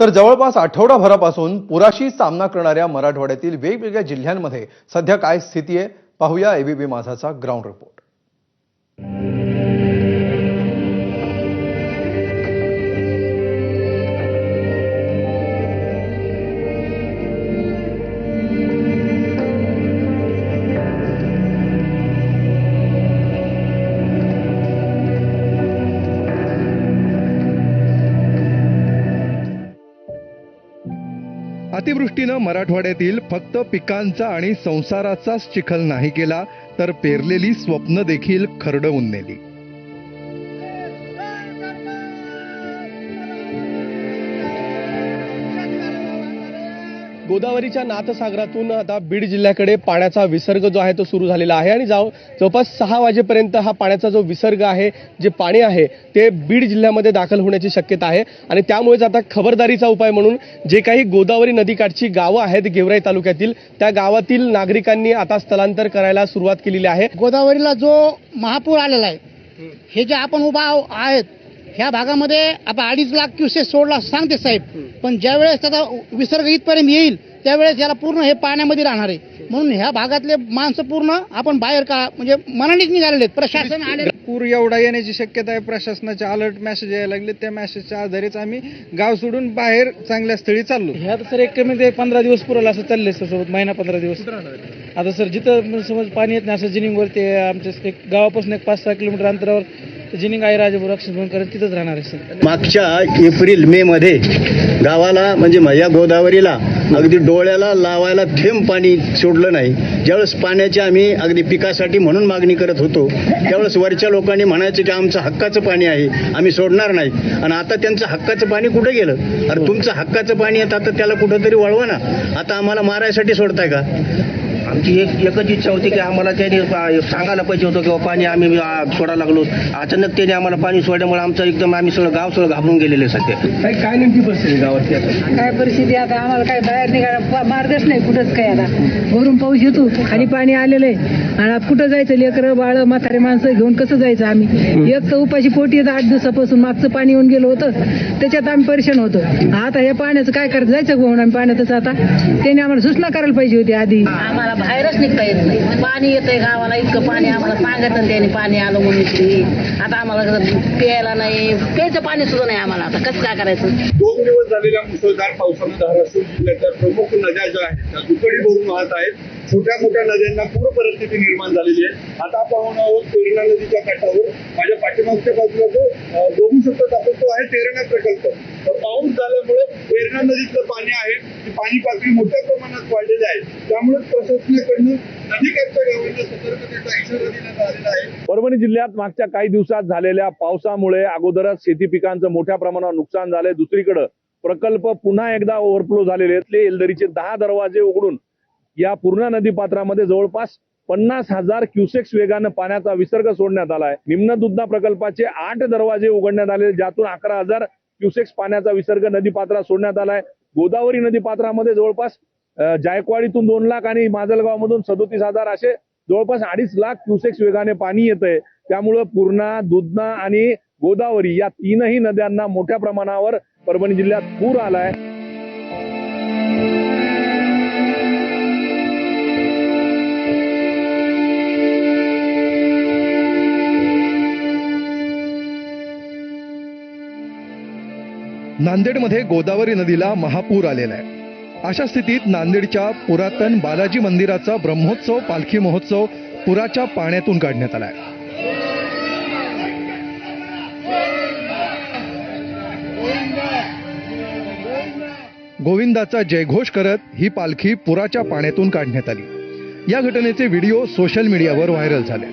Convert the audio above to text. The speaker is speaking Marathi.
तर जवळपास आठवडाभरापासून पुराशी सामना करणाऱ्या मराठवाड्यातील वेगवेगळ्या जिल्ह्यांमध्ये सध्या काय स्थिती आहे? पाहूया एबीबी माझाचा ग्राउंड रिपोर्ट अतिवृष्टीनं मराठवाड्यातील फक्त पिकांचा आणि संसाराचाच चिखल नाही केला तर पेरलेली स्वप्न देखील खरडवून नेली. गोदावरीच्या नाथसागरातून आता बीड जिल्ह्याकडे पाण्याचा विसर्ग जो आहे तो सुरू झालेला आहे. आणि जाऊ जवळपास सहा वाजेपर्यंत हा पाण्याचा जो विसर्ग आहे जे पाणी आहे ते बीड जिल्ह्यामध्ये दाखल होण्याची शक्यता आहे. आणि त्यामुळेच आता खबरदारीचा उपाय म्हणून जे काही गोदावरी नदीकाठची गावं आहेत गेवराई तालुक्यातील त्या गावातील नागरिकांनी आता स्थलांतर करायला सुरुवात केलेली आहे. गोदावरीला जो महापूर आलेला आहे हे जे आपण उभा आहो- आहेत ह्या भागामध्ये आता अडीच लाख क्युसेस सोडला सांगते साहेब. पण ज्या वेळेस त्याचा विसर्ग इथपर्यंत येईल त्यावेळेस याला पूर्ण हे पाण्यामध्ये राहणार आहे. म्हणून ह्या भागातले माणसं पूर्ण आपण बाहेर का म्हणजे मनानेच निघालेले आहेत. प्रशासन आले पूर एवढा येण्याची शक्यता आहे. प्रशासनाचे अलर्ट मेसेज यायला लागले. त्या मेसेजच्या आधारेच आम्ही गाव सोडून बाहेर चांगल्या स्थळी चाललो. ह्या तर सर एक कमी ते पंधरा दिवस पुरेल असं चाललंय सर सोबत. महिना पंधरा दिवस. आता सर जिथं समज पाणी येत नाही असं जिनिंगवर ते आमच्या एक गावापासून एक पाच सहा किलोमीटर अंतरावर जिनिंग आहे राजापूर करत तिथंच राहणार आहे सर. मागच्या एप्रिल मे मध्ये गावाला म्हणजे माझ्या गोदावरीला अगदी डोळ्याला लावायला थेंब पाणी सोडलं नाही. ज्यावेळेस पाण्याची आम्ही अगदी पिकासाठी म्हणून मागणी करत होतो त्यावेळेस वरच्या लोकांनी म्हणायचं की आमचं हक्काचं पाणी आहे आम्ही सोडणार नाही. आणि आता त्यांचं हक्काचं पाणी कुठे गेलं? अरे तुमचं हक्काचं पाणी येतं आता त्याला कुठंतरी वळवा ना. आता आम्हाला मारायसाठी सोडताय का? आमची एक एकच इच्छा होती की आम्हाला त्यांनी सांगायला पाहिजे होतं किंवा पाणी आम्ही आ, सोडायला लागलो. अचानक त्यांनी आम्हाला पाणी सोडल्यामुळे आमचं एकदम आम्ही सगळं गाव सगळं घाबरून गेलेले सध्या. काय परिस्थिती आता? आम्हाला काय बाहेर निघायला मार्गच नाही कुठंच काय आता. वरून पाऊस येतो खाली पाणी आलेलं आहे. आणि आता कुठं जायचं? लेकरं बाळ म्हातारे माणसं घेऊन कसं जायचं आम्ही? एक तर उपाशी पोटी येतं आठ दिवसापासून. मागचं पाणी येऊन गेलं होतं. त्याच्यात आम्ही परेशान होतो. आता हे पाण्याचं काय करायचं? जायचं म्हणून आम्ही पाण्यातच आता? त्यांनी आम्हाला सूचना करायला पाहिजे होती आधी. आम्हाला बाहेरच निघता येत नाही. पाणी येतंय गावाला इतकं पाणी आम्हाला सांगत त्यांनी पाणी आलं म्हणून आता आम्हाला प्यायला नाही प्यायचं पाणी सुद्धा नाही आम्हाला. आता कसं काय करायचं? दोन दिवस झालेल्या मुसळधार पावसानं धाराशिव जिल्ह्याच्या प्रमुख नद्या ज्या आहेत त्या दुकडी भरून वाहत आहेत. छोट्या मोठ्या नद्यांना पूर परिस्थिती निर्माण झालेली आहे. आता आपण आहोत तेरणा नदीच्या काठावर. माझ्या पाठीमागच्या बाजूला जो बघू शकतो आपण तो आहे तेरणा प्रकल्प. तर पाऊस झाल्यामुळे तेरणा नदीतलं पाणी आहे. ती पाणी पातळी मोठ्या प्रमाणात वाढलेली आहे. त्यामुळे प्रशासनाकडनं नदीकाठच्या गावांना सतर्कतेचा इशारा देण्यात आलेला आहे. परभणी जिल्ह्यात मागच्या काही दिवसात झालेल्या पावसामुळे अगोदरच शेती पिकांचं मोठ्या प्रमाणावर नुकसान झालंय. दुसरीकडे प्रकल्प पुन्हा एकदा ओव्हरफ्लो झालेले आहेत. ते एलदरीचे दहा दरवाजे उघडून या पूर्णा नदी पात्रामध्ये जवळपास पन्नास हजार क्युसेक्स वेगानं पाण्याचा विसर्ग सोडण्यात आलाय. निम्न दुधना प्रकल्पाचे आठ दरवाजे उघडण्यात आले ज्यातून अकरा हजार क्युसेक्स पाण्याचा विसर्ग नदी पात्रात सोडण्यात आलाय. गोदावरी नदी पात्रामध्ये जवळपास जायकवाडीतून दोन लाख आणि माजलगावमधून सदोतीस हजार असे जवळपास अडीच लाख क्युसेक्स वेगाने पाणी येतंय. त्यामुळं पूर्णा दुधना आणि गोदावरी या तीनही नद्यांना मोठ्या प्रमाणावर परभणी जिल्ह्यात पूर आलाय. नांदेडमध्ये गोदावरी नदीला महापूर आलेला आहे. अशा स्थितीत नांदेडच्या पुरातन बालाजी मंदिराचा ब्रह्मोत्सव पालखी महोत्सव पुराच्या पाण्यातून काढण्यात आलाय गोविंदाचा जयघोष करत ही पालखी पुराच्या पाण्यातून काढण्यात आली. या घटनेचे व्हिडिओ सोशल मीडियावर व्हायरल झाले